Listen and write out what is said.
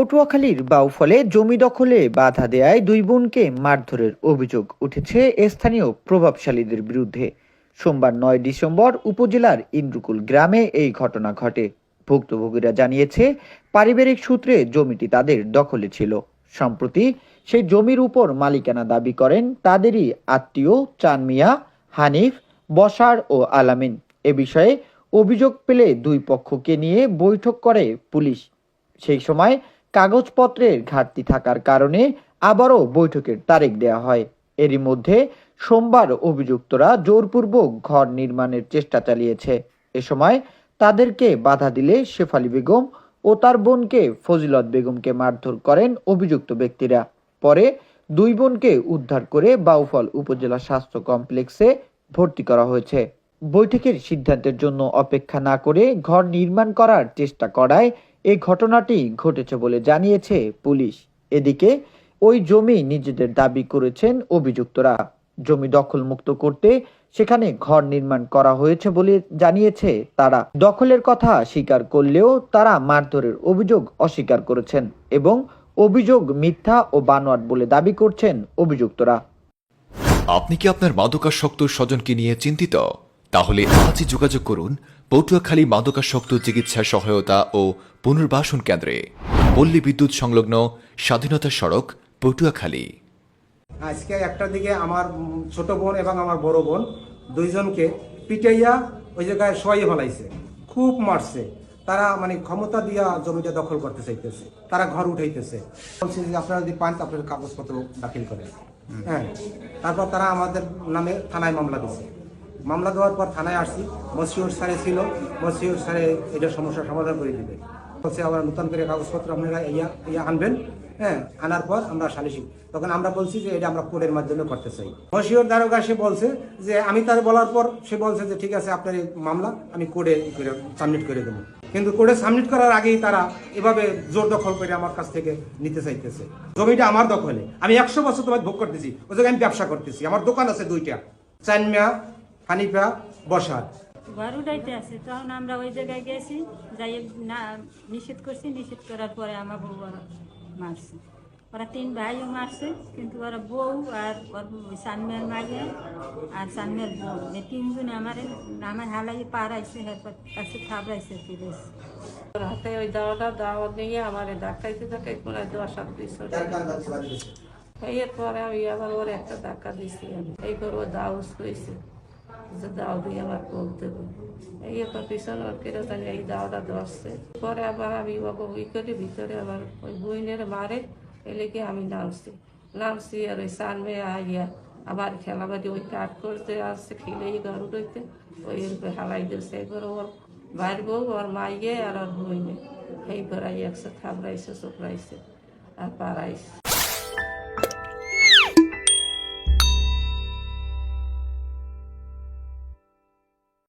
পটুয়াখালীর বাউফলে জমি দখলে বাধা দেয়ায় দুই বোনকে মারধরের অভিযোগ উঠেছে স্থানীয় প্রভাবশালীদের বিরুদ্ধে। সোমবার নয় ডিসেম্বর উপজেলার ইন্দ্রকুল গ্রামে এই ঘটনা ঘটে। ভুক্তভোগীরা জানিয়েছে, পারিবারিক সূত্রে জমিটি তাদের দখলে ছিল। সম্প্রতি সেই জমির উপর মালিকানা দাবি করেন তাদেরই আত্মীয় চান মিয়া হানিফ, বসার ও আলামিন। এ বিষয়ে অভিযোগ পেলে দুই পক্ষকে নিয়ে বৈঠক করে পুলিশ। সেই সময় কাগজপত্রের ঘাটতি থাকার কারণে আবারও বৈঠকের তারিখ দেওয়া হয়। এরই মধ্যে সোমবার অভিযুক্তরা জোরপূর্বক ঘর নির্মাণের চেষ্টা চালিয়েছে। এ সময় তাদেরকে বাধা দিলে শেফালি বেগম ও তার বোনকে ফজিলত বেগমকে মারধর করেন অভিযুক্ত ব্যক্তিরা। পরে দুই বোনকে উদ্ধার করে বাউফল উপজেলা স্বাস্থ্য কমপ্লেক্সে ভর্তি করা হয়েছে। বৈঠকের সিদ্ধান্তের জন্য অপেক্ষা না করে ঘর নির্মাণ করার চেষ্টা করায় এই ঘটনাটি ঘটেছে বলে জানিয়েছে পুলিশ। এদিকে, ওই জমি নিজেদের দাবি করেছেন অভিযুক্তরা। জমি দখল মুক্ত করতে সেখানে ঘর নির্মাণ করা হয়েছে বলে জানিয়েছে তারা। দখলের কথা স্বীকার করলেও তারা মারধরের অভিযোগ অস্বীকার করেছেন এবং অভিযোগ মিথ্যা ও বানোয়াট বলে দাবি করছেন অভিযুক্তরা। আপনি কি আপনার মাদকাসক্ত স্বজনকে নিয়ে চিন্তিত? তাহলে আজই যোগাযোগ করুন পটুয়াখালী মাদকাসক্ত চিকিৎসা সহায়তা ও পুনর্বাসন কেন্দ্রে। পল্লী বিদ্যুৎ সংলগ্ন স্বাধীনতা সড়ক, পটুয়াখালী। আজকে একটা দিকে আমার ছোট বোন এবং আমার বড় বোন দুইজনকে পিটাইয়া ওই জায়গায় শোয়াইয়ে ফেলাইছে খুব মারছে। তারা মানে ক্ষমতা দিয়া জমিটা দখল করতে চাইতেছে। তারা ঘর উঠাইতেছে। বলছে যে আপনারা যদি পান আপনার কাগজপত্র দাখিল করেন। হ্যাঁ। তারপর তারা আমাদের নামে থানায় মামলা দিচ্ছে মামলা দেওয়ার পর থানায় আসছি। মসিউর স্যারে ছিল। মসিউর স্যারে এটা সমস্যার সমাধান করে দিবে। বলছে, আবার নতুন করে কাগজপত্র আপনারা ইয়া ইয়া আনবেন। হ্যাঁ আনার পর আমরা সালিশি তখন আমরা বলছি যে, এটা আমরা কোর্টের মাধ্যমে করতে চাই। মসিউর দারোগা সে বলছে যে, আমি তার বলার পর সে বলছে যে, ঠিক আছে, আপনার এই মামলা আমি কোর্টে সাবমিট করে দেবো। কিন্তু কোর্টে সাবমিট করার আগেই তারা এভাবে জোর দখল করে আমার কাছ থেকে নিতে চাইতেছে। জমিটা আমার দখলে। আমি একশো বছর তোমায় ভোগ করতেছি। ওই জায়গায় আমি ব্যবসা করতেছি। আমার দোকান আছে দুইটা। চানমিয়া হানিফা বসার ঘর আছে তখন আমরা ওই জায়গায় গেছি যাই না নিষেধ করছি নিষেধ করার পরে আমার বউ ওরা মারছে। ওরা তিন ভাইও মারছে কিন্তু ওরা বউ আর ওর সানমের মাইয়া আর সানমের বউ এই তিনজনে আমার আমার হালাই পাড়াইছে এরপর কাছে থাবড়াইছে ফিরেছে। হাতে ওই দাওয়াটা দাওয়াত নিয়ে আমার ডাকাইতে থাকে প্রায় দশ সাত বিশ এরপরে আমি আবার ওর একটা ধাক্কা দিছি আমি। এই করে ও দাউস হয়েছে যে দাও দিয়ে আমার বলতে এই এরপর পিছনে কেটে জানি এই দাওয়াটা ধরছে পরে আবার আমি ওকে ওই করে ভিতরে আবার ওই বইনের মারে এলেকে আমি নামছি নামছি আর ওই সানমে আইয়া আবার খেলাবাদি ওই কাঠ করতে আসছে খেলেই ঘর উঠতে ওই হালাই দিচ্ছে এবার ওর বাইর বউ ওর মাইয়ে আর ওর বইনে এই করে একসাথে থাবড়াইছে চোপড়াইছে আর পাড়াইছে